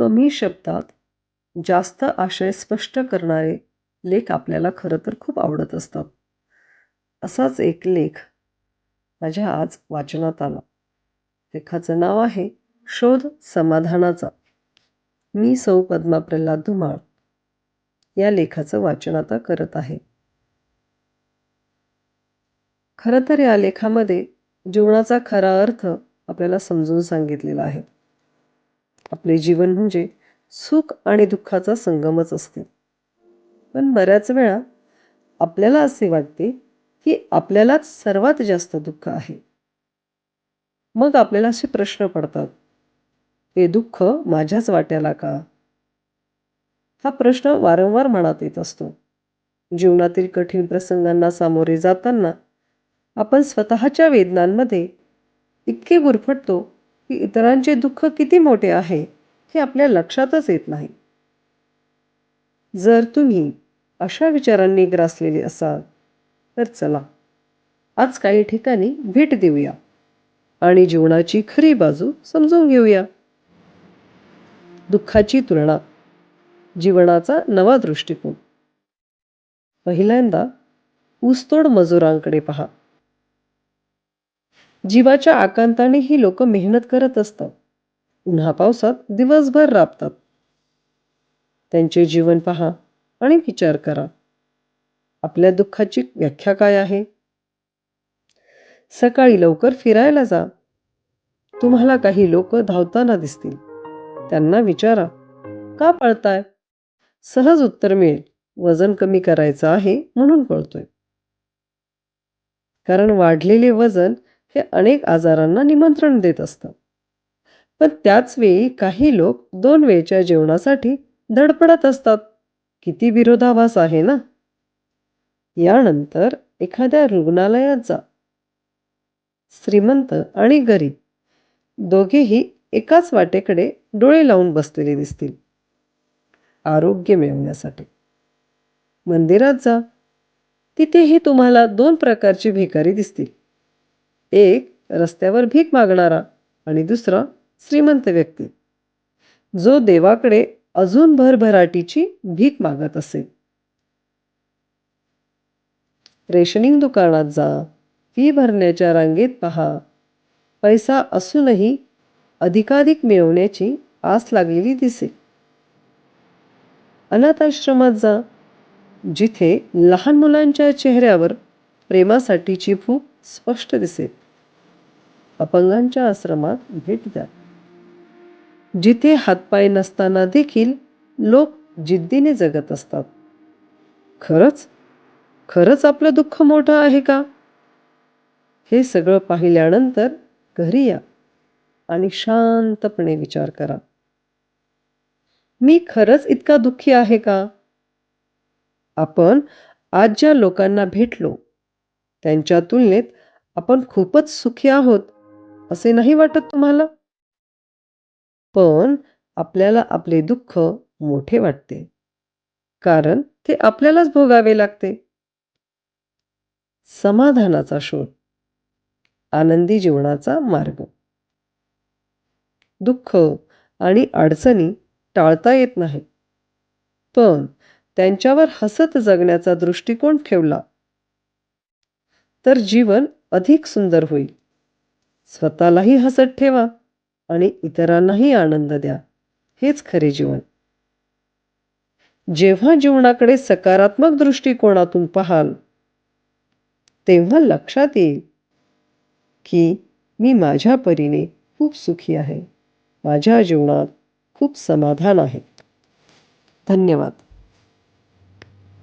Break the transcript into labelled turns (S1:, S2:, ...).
S1: कमी शब्दात जास्त आशय स्पष्ट करणारे लेख आपल्याला खरं तर खूप आवडत असतात. असाच एक लेख माझ्या आज वाचनात आला. लेखाचं नाव आहे शोध समाधानाचा. मी सौ पद्मा प्रल्हाद धुमाळ या लेखाचं वाचन आता करत आहे. खरं तर या लेखामध्ये जीवनाचा खरा अर्थ आपल्याला समजून सांगितलेला आहे. आपले जीवन म्हणजे सुख आणि दुःखाचा संगमच असते. पण बऱ्याच वेळा आपल्याला असे वाटते की आपल्यालाच सर्वात जास्त दुःख आहे. मग आपल्याला असे प्रश्न पडतात हे दुःख माझ्याच वाट्याला का? हा प्रश्न वारंवार मनात येत असतो. जीवनातील कठीण प्रसंगांना सामोरे जाताना आपण स्वतःच्या वेदनांमध्ये इतके गुरफटतो की इतरांचे दुःख किती मोठे आहे हे आपल्या लक्षातच येत नाही. जर तुम्ही अशा विचारांनी ग्रासलेले असाल तर चला आज काही ठिकाणी भेट देऊया आणि जीवनाची खरी बाजू समजून घेऊया. दुःखाची तुलना जीवनाचा नवा दृष्टिकोन. पहिल्यांदा ऊसतोड मजुरांकडे पहा. जीवाच्या आकांताने ही लोक मेहनत करत असतात. उन्हा पावसात दिवसभर राबतात. त्यांचे जीवन पहा आणि विचार करा. आपल्या दुःखाची व्याख्या काय आहे? सकाळी लवकर फिरायला जा. तुम्हाला काही लोक धावताना दिसतील. त्यांना विचारा का पळताय? सहज उत्तर मिळेल. वजन कमी करायचं आहे म्हणून पळतोय. कारण वाढलेले वजन हे अनेक आजारांना निमंत्रण देत असतं. पण त्याच वेळी काही लोक दोन वेळच्या जेवणासाठी धडपडत असतात. किती विरोधाभास आहे ना? यानंतर एखाद्या रुग्णालयात जा. श्रीमंत आणि गरीब दोघेही एकाच वाटेकडे डोळे लावून बसलेले दिसतील. आरोग्य मिळवण्यासाठी. मंदिरात जा. तिथेही तुम्हाला दोन प्रकारची भिकारी दिसतील. एक रस्त्यावर भीक मागणारा आणि दुसरा श्रीमंत व्यक्ती. जो देवाकडे अजून भरभराटीची भीक मागत असेल रेशनिंग दुकानात जा फी भरण्याच्या रांगेत पहा. पैसा असूनही अधिकाधिक मिळवण्याची आस लागलेली दिसे. अनाथ आश्रमात जा जिथे लहान मुलांच्या चेहऱ्यावर प्रेमासाठीची भूक स्पष्ट दिसेल. अपंगांच्या आश्रमात भेट द्या. जिथे हातपाय नसताना देखील लोक जिद्दीने जगत असतात. खरंच? खरंच आपलं दुःख मोठं आहे का? हे सगळं पाहिल्यानंतर घरी या आणि शांतपणे विचार करा. मी खरंच इतका दुःखी आहे का? आपण आज ज्या लोकांना भेटलो. त्यांच्या तुलनेत आपण खूपच सुखी आहोत. असे नाही वाटत तुम्हाला? पण आपल्याला आपले दुःख मोठे वाटते. कारण ते आपल्यालाच भोगावे लागते. समाधानाचा शोध. आनंदी जीवनाचा मार्ग. दुःख आणि अडचणी टाळता येत नाही पण त्यांच्यावर हसत जगण्याचा दृष्टिकोन ठेवला. तर जीवन अधिक सुंदर होईल. स्वतःलाही हसत ठेवा आणि इतरांनाही आनंद द्या. हेच खरे जीवन. जेव्हा जीवनाकडे सकारात्मक दृष्टिकोनातून पाहाल तेव्हा लक्षात येईल की मी माझ्या परीने खूप सुखी आहे. माझ्या जीवनात खूप समाधान आहे. धन्यवाद.